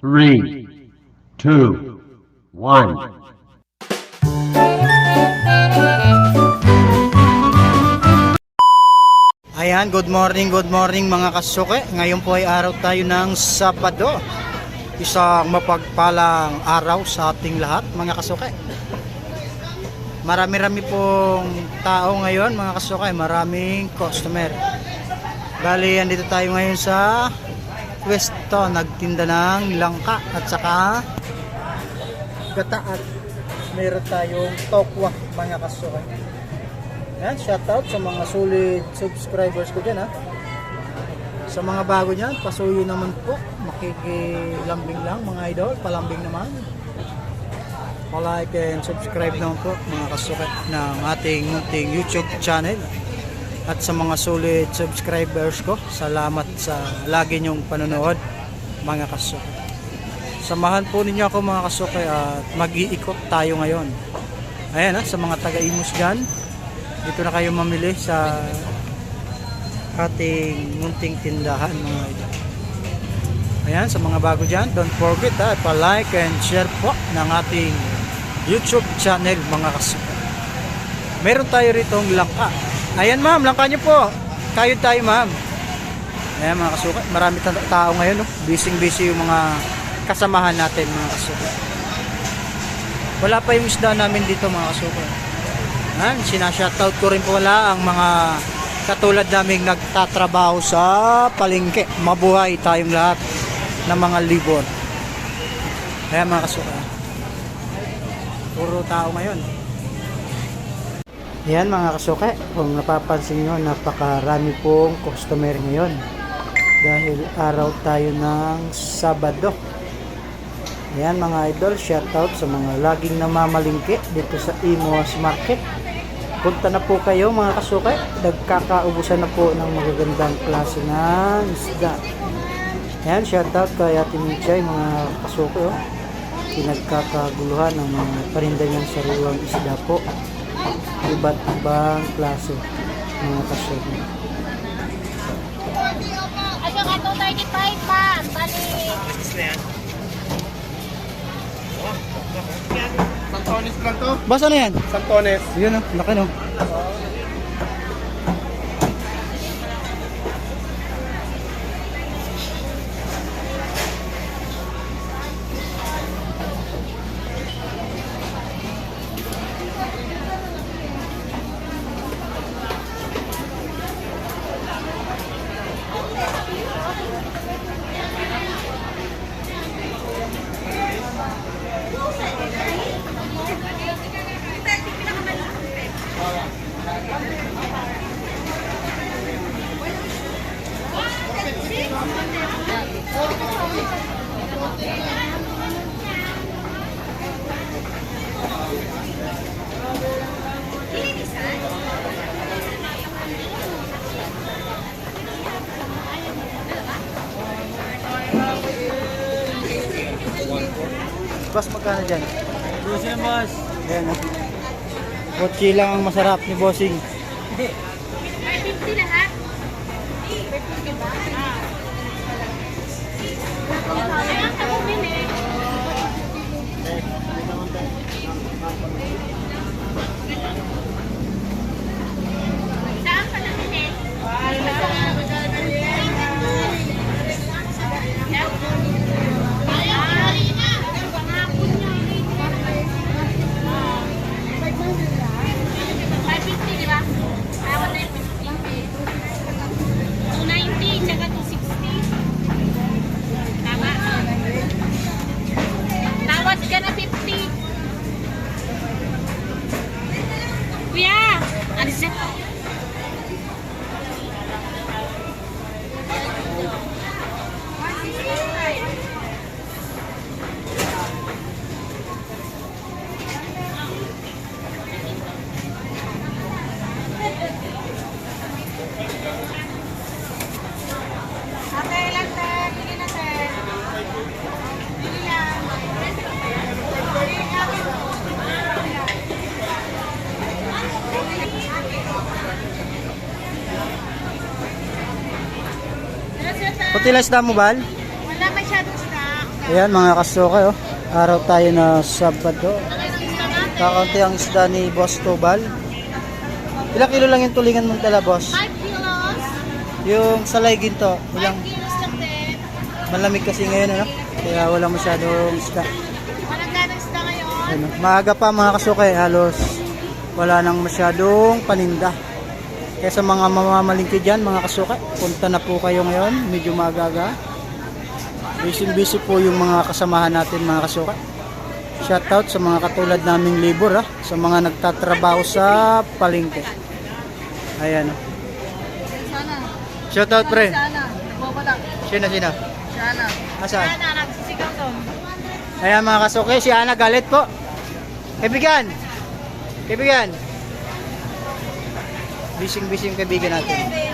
three, two, one. Ayan, good morning, good morning mga kasuke. Ngayon po ay araw tayo ng Sabado. Isang mapagpalang araw sa ating lahat mga kasuke. Marami-rami pong tao ngayon mga kasuke, maraming customer. Bali, andito tayo ngayon sa pwesto, nagtinda ng langka at saka gata at meron tayong tokwa mga kasuke. Yan, shoutout sa mga solid subscribers ko dyan ha. Sa mga bago dyan, pasuyo naman po. Makikilambing lang mga idol, palambing naman. Palike and subscribe naman po mga kasukat ng ating munting YouTube channel. At sa mga solid subscribers ko, salamat sa lagi nyong panonood mga kasukat. Samahan po ninyo ako mga kasukay at mag-iikot tayo ngayon. Ayan ha, sa mga taga-imus dyan, dito na kayo mamili sa ating munting tindahan mga idol. Ayan, sa mga bago dyan, don't forget ha, pa-like and share po ng ating YouTube channel mga kasuka. Meron tayo rito langka. Ayan ma'am, langka nyo po. Kayo tayo ma'am. Ayan mga kasuka, marami ta- tao ngayon. No? Busy busy yung mga kasamahan natin mga kasuka. Wala pa yung isda namin dito mga kasuka. Yan, sinashoutout ko rin po wala ang mga katulad naming nagtatrabaho sa palengke. Mabuhay tayong lahat ng mga libon. Kaya mga kasuka. Puro tao ngayon. Yan mga kasuka, kung napapansin nyo, napakarami pong customer ngayon. Dahil araw tayo ng Sabado. Yan mga idol, shoutout sa mga laging namamalingki dito sa Imos Market. Punta na po kayo mga kasukay. Nagkakaubusan na po ng magagandang klase ng isda. Yan, shoutout kay Ate Michay mga kasukay. Oh. Pinagkakaguluhan ng mga parinda niyang sariwang isda po. Iba't ibang klase mga kasukay. Ano ka 235 pa? Bali. Santones lang to. Basta na yan? Santones. Yun oh, laki no. Boss, magkano dyan? Lucy boss. Ayan oh. Kotse lang ang masarap ni Bossing. 550 lahat. 550 ba? Pati last na mo, Bal? Wala masyadong stock. Ayan mga kasuka oh. Araw tayo na Sabado. Kakaunti ang isda ni Boss Tobal. Ilang kilo lang yung tulingan mong dala, boss? 5 kilos. Yung salay ginto, 5 ilang kilos lang din. malamig kasi ngayon, ano? Kaya wala masyadong isda. Walang ganang isda ngayon. Ano, maaga pa mga kasukay, halos wala nang masyadong paninda. Kaya sa mga mamamalingki dyan, mga kasukay, punta na po kayo ngayon, medyo maaga Busy-busy po yung mga kasamahan natin mga kasukay. Shoutout sa mga katulad naming labor ha, sa mga nagtatrabaho sa palengke. Ayan. Shoutout pre. Sino sino? Sana. Asan? Sana. Nagsisigaw doon. Ayan mga kasuke, si Ana galit po. Kaibigan! Kaibigan! Bising-bising kaibigan natin.